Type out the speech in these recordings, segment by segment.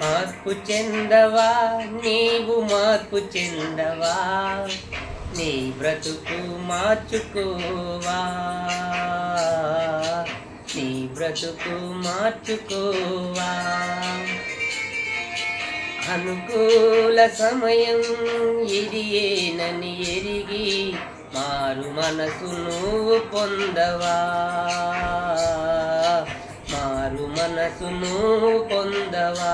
మార్పు చెందవా? నీవు మార్పు చెందవా? నీ బ్రతుకు మార్చుకోవా? నీ బ్రతుకు మార్చుకోవా? అనుకూల సమయం ఇది ఏనని ఎరిగి మారు మనసు నువ్వు పొందవా? మారు మనసును పొందవా?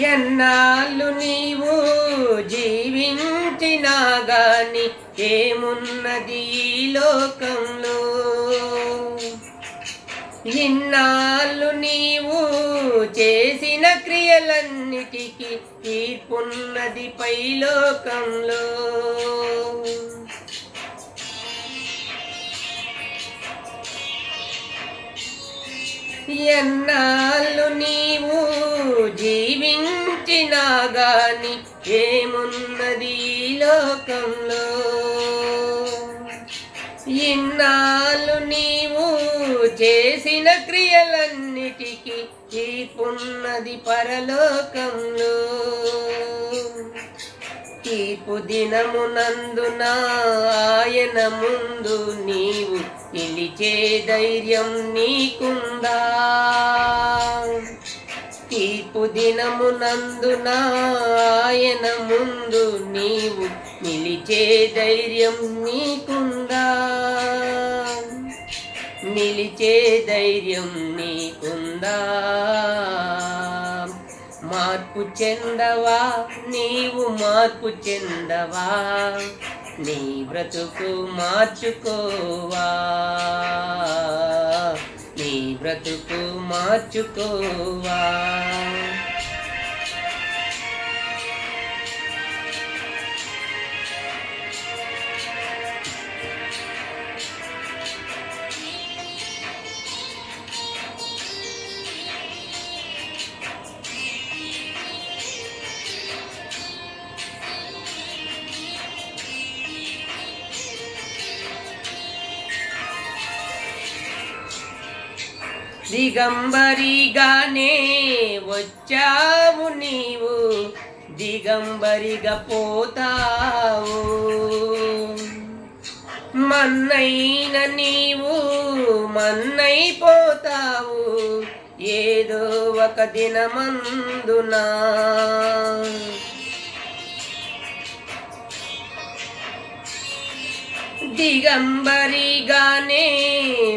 ఎన్నాళ్ళు నీవు జీవించినా గాని ఏమున్నది ఈ లోకంలో? ఇన్నాళ్ళు నీవు చేసిన క్రియలన్నిటికీ తీర్పున్నది పైలోకంలో ఎన్నాళ్ళు నీవు జీవించినా గాని ఏమున్నది ఈ లోకంలో? ఇన్నాళ్ళు నీవు చేసిన క్రియలన్నిటికీ తీర్పున్నది పరలోకంలో. తీర్పు దినమునందున ఆయన ముందు నీవు నిలిచే ధైర్యం నీకుందా? తీర్పు దినమునందున ఆయన ముందు నీవు నిలిచే ధైర్యం నీకుందా? నిలిచే ధైర్యం నీకుందా? మార్పు చెందవా? నీవు మార్పు చెందవా? నీ బ్రతుకు మార్చుకోవా? నీ బ్రతుకు మార్చుకోవా దిగంబరిగానే వచ్చావు నీవు దిగంబరిగా పోతావు. మన్నైన నీవు మన్నైపోతావు ఏదో ఒక దినమందునా. దిగంబరిగానే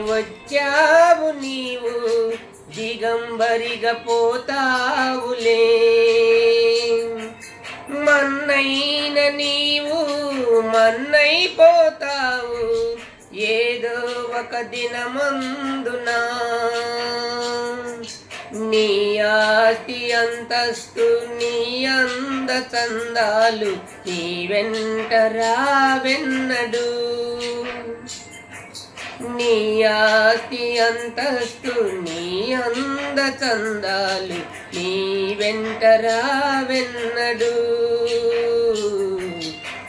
వచ్చావు నీవు. దిగంబరిగా పోతావులే. మన్నైన నీవు మన్నైపోతావు. ఏదో ఒక దినమందునా. నీ ఆస్తి అంతస్తు నీ అంద చందాలు నీ వెంట రావెన్నడు. నీ ఆస్తి అంతస్తు నీ అంద చందాలు నీ వెంట రావెన్నడు.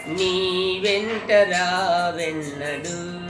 నీ వెంట రావెన్నడు.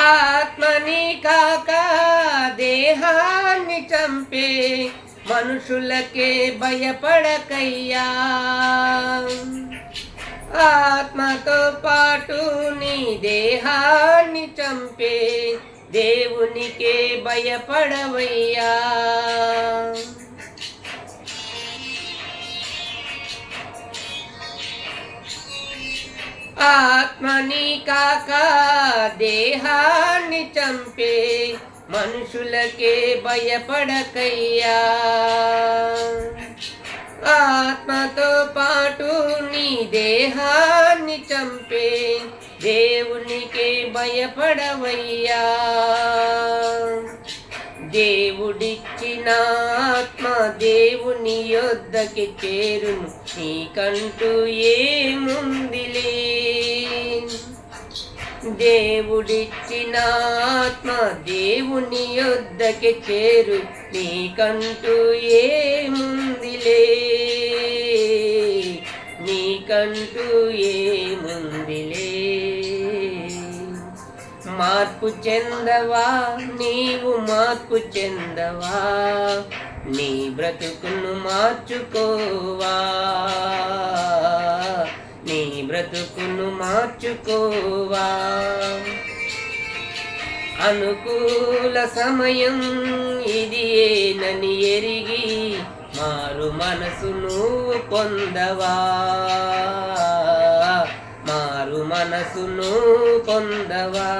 ఆత్మని కాక దేహాన్ని చంపే మనుషులకే భయపడకయ్యా. ఆత్మతో పాటు నీ దేహాన్ని చంపే దేవునికే భయపడవయ్యా. ఆత్మని కాక దేహాన్ని చంపే మనుషులకే భయపడకయ్యా. ఆత్మతో పాటు నీ దేహాన్ని చంపే దేవునికే భయపడవయ్యా. దేవుడిచ్చిన ఆత్మ దేవుని యొద్దకి చేరును నీకంటూ ఏముంది? దేవుడిచ్చిన ఆత్మ దేవుని యొద్దకి చేరు నీకంటూ ఏముందిలే నీకంటూ ఏముందిలే మార్పు చెందవా నీవు మార్పు చెందవా నీ బ్రతుకును మార్చుకోవా బ్రతుకును మార్చుకోవా? అనుకూల సమయం ఇది ఏనని ఎరిగి మారు మనసును పొందవా? మారు మనసును పొందవా?